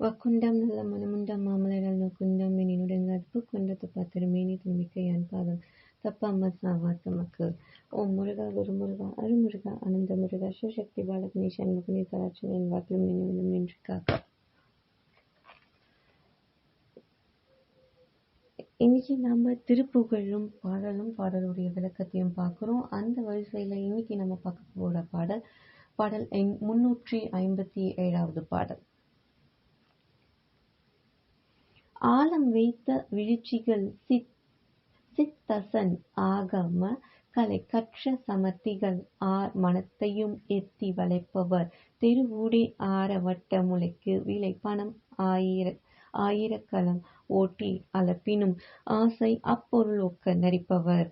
வக்குண்டம் நல்ல மனமுண்டம் மாமலரால் நோக்குண்டம் மெனினுடங்கற்பு கொண்டத்து பாத்திரம் மேனி பாதம் அன்பாதம் சாவாத்த மக்கள். ஓம் முருகா குரு முருகா அருமுருகா அனந்த முருகா சிவசக்தி பாலகணி சண்முகனி என் வாக்கிலும் நினைவிலும் நின்று காக்க. இன்னைக்கு நாம திருப்புகழும் பாடலும் பாடலுடைய விளக்கத்தையும் பார்க்குறோம். அந்த வரிசையில் இன்னைக்கு நம்ம பார்க்க போகிற பாடல் பாடல் எண் முன்னூற்றி ஐம்பத்தி ஏழாவது பாடல். ஆழம் வைத்த வீழ்ச்சிகள் சித் சித்தசன் ஆகம கலை கற்ற சமர்த்திகள் ஆர் மனத்தையும் எத்தி வளைப்பவர். தெருவூடே ஆரவட்ட முளைக்கு விலை பணம் ஆயிர ஆயிரக்கலம் ஓட்டி அளப்பினும் ஆசை அப்பொருள் நரிப்பவர்.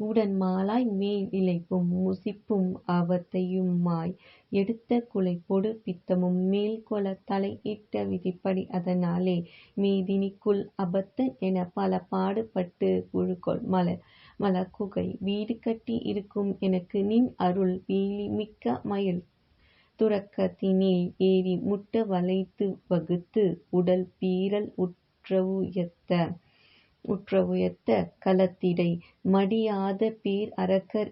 உடன் மாலாய் மேல் இழைப்பும் முசிப்பும் அவத்தையுமாய் எடுத்த குலைப்பொடு பித்தமும் மேல் கொல தலை இட்ட விதிப்படி அதனாலே மேதினிக்குள் அபத்தன் என பல பாடுபட்டு புழுக்கொள் மலர் மலக்குகை வீடு கட்டி இருக்கும் எனக்கு நின் அருள் பீலி மிக்க மயில். துறக்கத்தினில் ஏறி முட்ட வளைத்து வகுத்து உடல் பீரல் உற்றவுயர்த்த உற்றவுயர்த்த களத்திடை. மடியாத பேர் அரக்கர்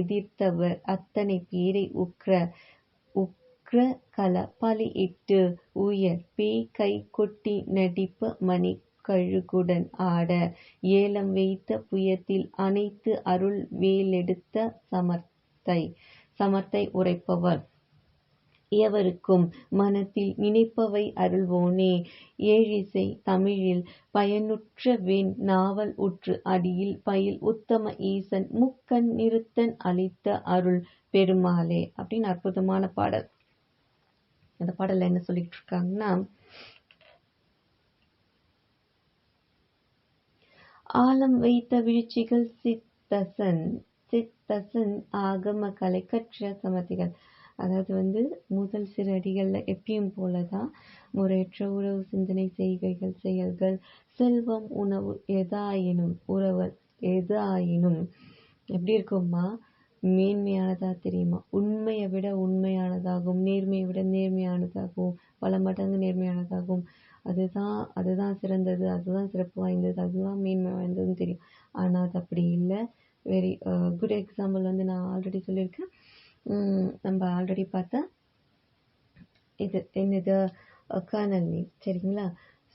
எதிர்த்தவர். அத்தனை பேரை உக்ர உக்ர கல இட்டு உயர். பேய் கை கொட்டி நடிப்ப மணி கழுகுடன் ஆட. ஏலம் வைத்த புயத்தில் அனைத்து அருள் வேலெடுத்த சமர்த்தை சமர்த்தை உரைப்பவர். எவருக்கும் மனத்தில் நினைப்பவை அருள்வோனே. ஏழிசை தமிழில் பயனுற்ற வெண் நாவல் உற்று அடியில் பயில் உத்தம ஈசன் முக்கண் நிறுத்தன் அளித்த அருள் பெருமாளே அப்படின்னு அற்புதமான பாடல். அந்த பாடல்ல என்ன சொல்லிட்டு இருக்காங்கன்னா ஆலம் வைத்த வீழ்ச்சிகள் சித்தசன் சித்தசன் ஆகம கலை கற்ற சமதிகள். அதாவது வந்து முதல் சிறு அடிகளில் எப்பயும் போலதான் முறையற்ற உறவு சிந்தனை செய்கைகள் செயல்கள் செல்வம் உணவு எதாயினும் உறவு எதாயினும். எப்படி இருக்குமா மேன்மையானதாக தெரியுமா? உண்மையை விட உண்மையானதாகும் நேர்மையை விட நேர்மையானதாகும் பல மடங்கு நேர்மையானதாகும் அதுதான் அதுதான் சிறந்தது அதுதான் சிறப்பு வாய்ந்தது அதுதான் மேன்மை வாய்ந்ததுன்னு தெரியும். ஆனால் அது அப்படி இல்லை. வெரி குட் எக்ஸாம்பிள் வந்து நான் ஆல்ரெடி சொல்லியிருக்கேன். நம்ம ஆல்ரெடி பார்த்த இது என்னது கர்னல் நீர் சரிங்களா?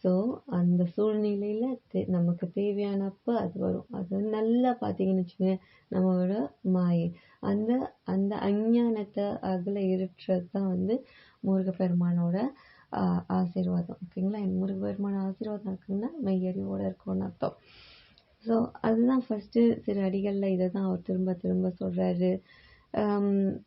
ஸோ அந்த சூழ்நிலையில் நமக்கு தேவையானப்போ அது வரும். அது நல்லா பார்த்தீங்கன்னு வச்சுக்கோங்க நம்மளோட மாயை. அந்த அந்த அஞ்ஞானத்தை அதில் இருட்டுறது தான் வந்து முருகப்பெருமானோட ஆசீர்வாதம். ஓகேங்களா? என் முருகப்பெருமான ஆசீர்வாதம் இருக்குன்னா மெய்யறிவோட இருக்கும்னு அர்த்தம். ஸோ அதுதான் ஃபஸ்ட்டு சில அடிகளில் இதை தான் அவர் திரும்ப திரும்ப சொல்கிறாரு Ehm,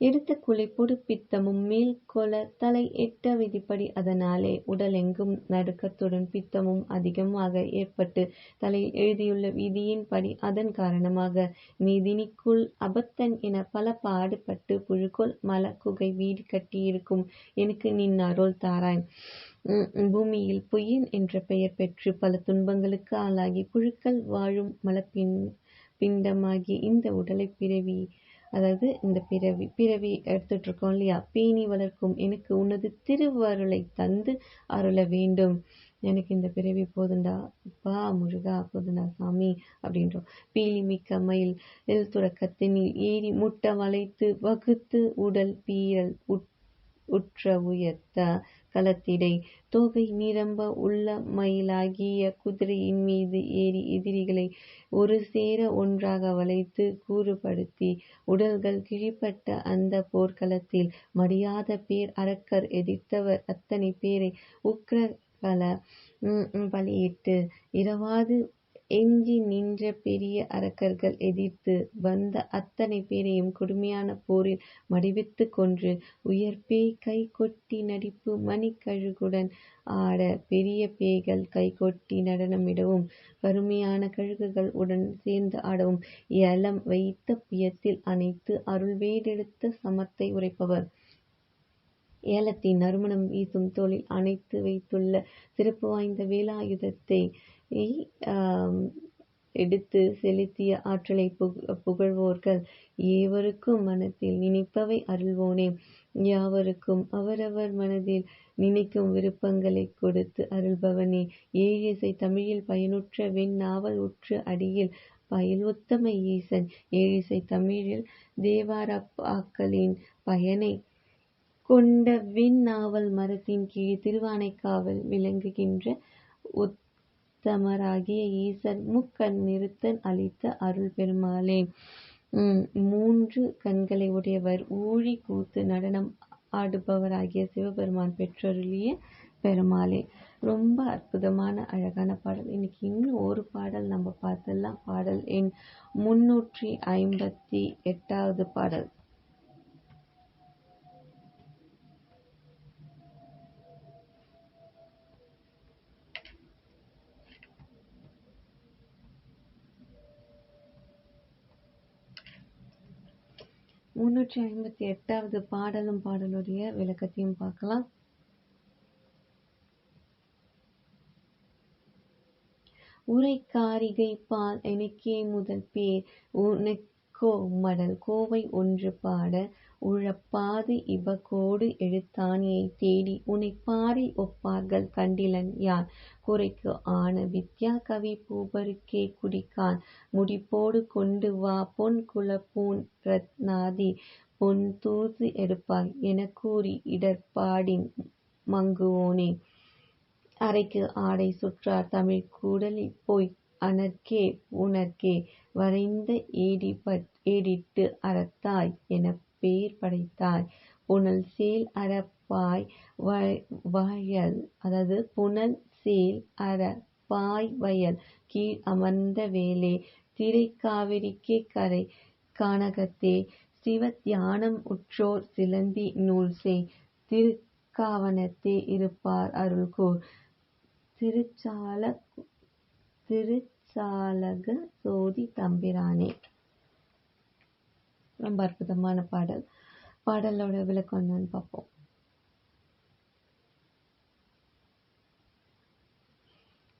எடுத்த குலைப்பொடு பித்தமும் மேல் கொல தலை எட்ட விதிப்படி அதனாலே உடலெங்கும் நடுக்கத்துடன் பித்தமும் அதிகமாக ஏற்பட்டு தலையில் எழுதியுள்ள விதியின்படி அதன் காரணமாக நீதினிக்குள் அபத்தன் என பல பாடுபட்டு புழுக்கோள் மல குகை வீடு கட்டியிருக்கும். எனக்கு நின் அருள் தாராய். பூமியில் பொய்யன் என்ற பெயர் பெற்று பல துன்பங்களுக்கு ஆளாகி புழுக்கள் வாழும் மலப்பின் பிண்டமாகி இந்த உடலை பிறவி அதாவது இந்த பிறவி பிறவி எடுத்துட்டு இருக்கோம் இல்லையா? பேணி வளர்க்கும் எனக்கு உனது திருவருளை தந்து அருள வேண்டும். எனக்கு இந்த பிறவி போதுண்டா? அப்பா முருகா போதுண்டா சாமி அப்படின்றோம். பீலி மிக்க மயில் எல் துறக்கத்தினில் ஏறி முட்டை வளைத்து வகுத்து உடல் பீரல் உற்ற உயர்த்த களத்திடை. தோகை நிரம்ப உள்ள மயிலாகிய குதிரையின் மீது ஏறி எதிரிகளை ஒரு சேர ஒன்றாக வளைத்து கூறுபடுத்தி உடல்கள் கிழிப்பட்ட அந்த போர்க்களத்தில் மடியாத பேர் அரக்கர் எதிர்த்தவர் அத்தனை பேரை உக்ரகல பலியிட்டு இரவாது எஞ்சி நின்ற பெரிய அரக்கர்கள் எதிர்த்து வந்த அத்தனை பேரையும் கொடுமையான போரில் மடிவித்து கொன்று உயர்பேய் கை கொட்டி நடிப்பு மணிக்கழுகுடன் ஆட பெரிய பேய்கள் கை கொட்டி நடனமிடவும் கருமையான கழுகுகள் உடன் சேர்ந்து ஆடவும் ஏலம் வைத்த புயத்தில் அனைத்து அருள் வேடெடுத்த சமத்தை உரைப்பவர். ஏலத்தின் நறுமணம் வீசும் தோளில் அணைத்து வைத்துள்ள சிறப்பு வாய்ந்த வேலாயுதத்தை எடுத்து செலுத்திய ஆற்றலை புகழ்வோர்கள் ஏவருக்கும் மனத்தில் நினைப்பவை அருள்வோனே. யாவருக்கும் அவரவர் மனதில் நினைக்கும் விருப்பங்களைக் கொடுத்து அருள்பவனே. ஏழிசை தமிழில் பயனுற்ற வெண் நாவல் உற்று அடியில் பயில் உத்தம ஈசன். ஏழிசை தமிழில் தேவாரப்பாக்களின் பயனை கொண்ட வெண் நாவல் மரத்தின் கீழ் திருவானைக்காவல் விளங்குகின்ற உத்தமராகிய ஈசன் முக்கண் நிறுத்தன் அளித்த அருள் பெருமாளே மூன்று கண்களை உடையவர் ஊழி கூத்து நடனம் ஆடுபவராகிய சிவபெருமான் பெற்றருளிய பெருமாளே. ரொம்ப அற்புதமான அழகான பாடல். இன்னைக்கு இன்னும் ஒரு பாடல் நம்ம பார்த்தெல்லாம் பாடல் எண் முன்னூற்றி ஐம்பத்தி எட்டாவது பாடல். முன்னூற்றி ஐம்பத்தி எட்டாவது பாடலும் பாடலுடைய விளக்கத்தையும் பார்க்கலாம். உரைக்காரிகை பால் எனக்கே முதல் பேர் உனக்கு கோ மடல் கோவை ஒன்று பாட உழப்பாது இபகோடு எழுத்தாணியைத் தேடி உனை பாரி ஒப்பார்கள் கண்டிலன் யான் குறைக்கு ஆன வித்யா கவி பூபருக்கே குடிக்கான். முடிப்போடு கொண்டு வா பொன் குலப்பூன் ரத்னாதி. பொன் தூது எடுப்பாய் எனக்கூறி இடர்பாடின் மங்குவோனே. அரைக்கு ஆடை சுற்றார் தமிழ் கூடலில் போய் அனற்கே உனற்கே வரைந்த ஏடிட்டு அறத்தாய் எனப் பேர் படைத்தாய். புனல் சேல் அறப்பாய் வயல் அதாவது புனல் சேல் அற பாய் வயல் கீழ் அமர்ந்த வேலே திரைக்காவிரிக்கே கரை கானகத்தே சிவத்தியானம் உற்றோர் சிலந்தி நூல்செய் திருக்காவனத்தே இருப்பார் அருள்கூர். திருச்சால சாலக சோதி தம்பிரானே. ரொம்ப அற்புதமான பாடல். பாடலோட விளக்கம் என்னன்னு பார்ப்போம்.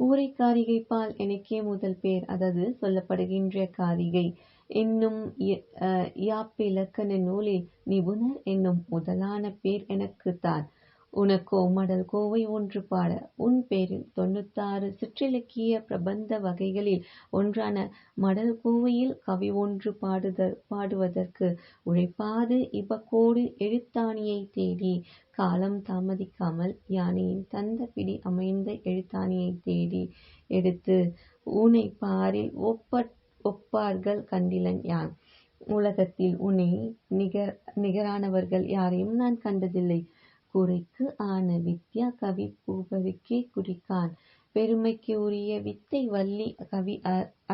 ஊரை காரிகை பால் எனக்கே முதல் பேர். அதாவது சொல்லப்படுகின்ற காரிகை. என்னும் யாப்பிலக்கண நூலில் நிபுணர் என்னும் முதலான பேர் எனக்குத்தான் உனக்கோ மடல் கோவை ஒன்று பாட. உன் பேரில் தொண்ணூத்தாறு சிற்றிலக்கிய பிரபந்த வகைகளில் ஒன்றான மடல் கோவையில் கவி ஒன்று பாடுத பாடுவதற்கு உழைப்பாது இவக்கோடு எழுத்தாணியை தேடி. காலம் தாமதிக்காமல் யானையின் தந்த பிடி அமைந்த எழுத்தாணியை தேடி எடுத்து ஊனை பாரில் ஒப்ப ஒப்பார்கள் கண்டிலன் யான். உலகத்தில் உன்னை நிகர் நிகரானவர்கள் யாரையும் நான் கண்டதில்லை. குறைக்கு ஆன வித்யா கவி பூபதிக்கே குறிக்கான். பெருமைக்கு உரிய வித்தை வள்ளி கவி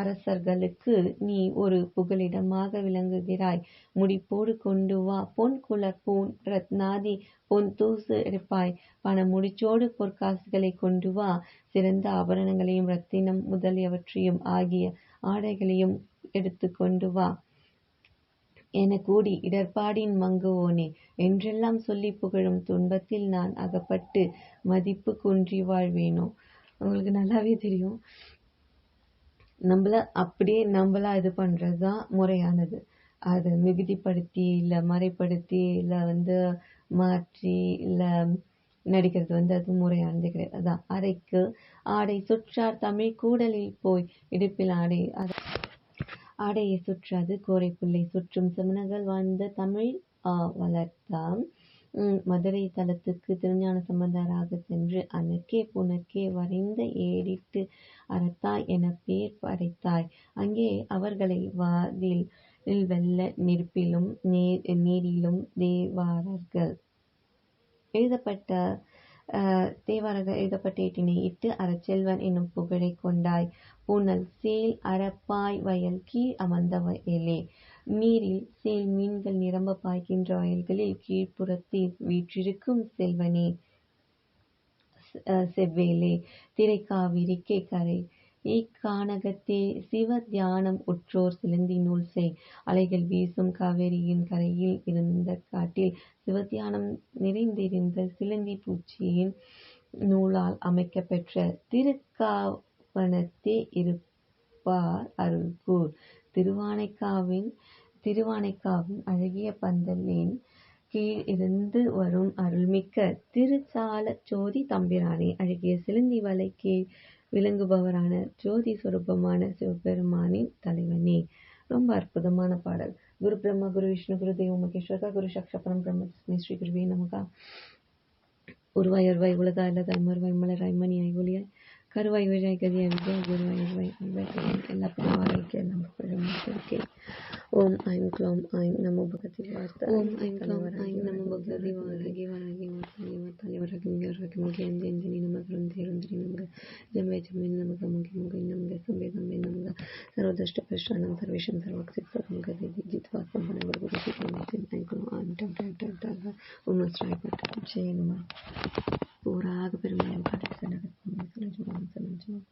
அரசர்களுக்கு நீ ஒரு புகலிடமாக விளங்குகிறாய். முடிப்போடு கொண்டு வா. பொன் குல பூன் ரத்னாதி பொன் தூசு எடுப்பாய். பண முடிச்சோடு பொற்காசுகளை கொண்டு வா. சிறந்த ஆபரணங்களையும் ரத்தினம் முதலியவற்றையும் ஆகிய ஆடைகளையும் எடுத்து கொண்டு வா. என கூடி இடர்பாடின் மங்குவோனே. என்றெல்லாம் சொல்லி புகழும் துன்பத்தில் நான் அகப்பட்டு மதிப்பு குன்றி வாழ்வேனோ? உங்களுக்கு நல்லாவே தெரியும். நம்மள அப்படியே நம்மளா இது பண்ணுறது தான் முறையானது. அதை மிகுதிப்படுத்தி இல்லை மறைப்படுத்தி இல்லை வந்து மாற்றி இல்லை நடிக்கிறது வந்து அது முறையானது கிடையாது. அதான் அறைக்கு ஆடை சுற்றார் தமிழ் கூடலில் போய் இடுப்பில் ஆடை ஆடையை சுற்றாது கோரைப்புள்ளை சுற்றும் சிமனர்கள் வாழ்ந்த தமிழ் வளர்த்தாம். மதுரை தலத்துக்கு திருஞான சம்பந்தராக சென்று அனக்கே புனக்கே வரைந்த ஏடிட்டு அறத்தாய் என பேர் படைத்தாய். அங்கே அவர்களை வாதில் வெல்ல நெருப்பிலும் நீரிலும் தேவாரர்கள். எழுதப்பட்ட தேவாரர்கள் எழுதப்பட்ட ஏட்டினை இட்டு அறச்செல்வன் என்னும் புகழை கொண்டாய். புனல் சேல் அறப்பாய் வயல் கீழ் அமர்ந்த வயலே. நீரில் சேல் மீன்கள் நிரம்ப பாய்கின்ற வயல்களில் கீழ்ப்புறத்தில் வீற்றிருக்கும் செல்வனே. செவ்வேலே. திரைக்காவிரிக்கே கரை. இக்கானகத்தே சிவ தியானம் உற்றோர் சிலந்தி நூல் செய். அலைகள் வீசும் காவேரியின் கரையில் இருந்த காட்டில் சிவத்தியானம் நிறைந்திருந்த சிலந்தி பூச்சியின் நூலால் அமைக்கப்பெற்ற திருக்கா இரு இருப்பார் அருள்கூர். திருவானைக்காவின் திருவானைக்காவின் அழகிய பந்தலின் கீழ் இருந்து வரும் அருள்மிக்க திருச்சால ஜோதி தம்பிரானே அழகிய சிலந்தி வலை கீழ் விளங்குபவரான ஜோதி சொரூபமான சிவபெருமானின் தலைவனே. ரொம்ப அற்புதமான பாடல். குரு பிரம்மா குரு விஷ்ணு குரு தெய்வ மகேஸ்வரா குரு சக்ஷபரம் பிரம்ம தஸ்மை ஸ்ரீ குருவே நமகா. உருவாய் அருவாய் உலகாய் இல்லதாய் மறுவாய் மலராய் மணியாய் ஒளியாய் கருவாய் விழாய் கதியாய் விஜய் குருவாய் எல்லா பெருமாளைக்கு எல்லாம் பெருமாளுக்கு ஓம் ஐம் க்ளோம் ஐம் நமோ பகவதி வார்த்தை. ஓம் ஐம் க்ளோம் ஐம் நமோ பகவதி வாரகி வாரகி வரகி முகி வரகி முகி அந்தி அஞ்சனி நமக ருந்தி ருந்தி நமக ஜமே ஜமே நமக முகி முகி நமக சம்பே சம்பே நமக சர்வதஷ்ட பிரஷ்டானம் சர்வேஷம் சர்வக்தி பிரகம் கதி ஜித்வா சம்பன குரு குரு ஐம் க்ளோம் ஐம் டம் டம் டம் டம் ஓம் நஸ்ராய் பட்டம் ஜெய நம. 사는 중, 안 사는 중.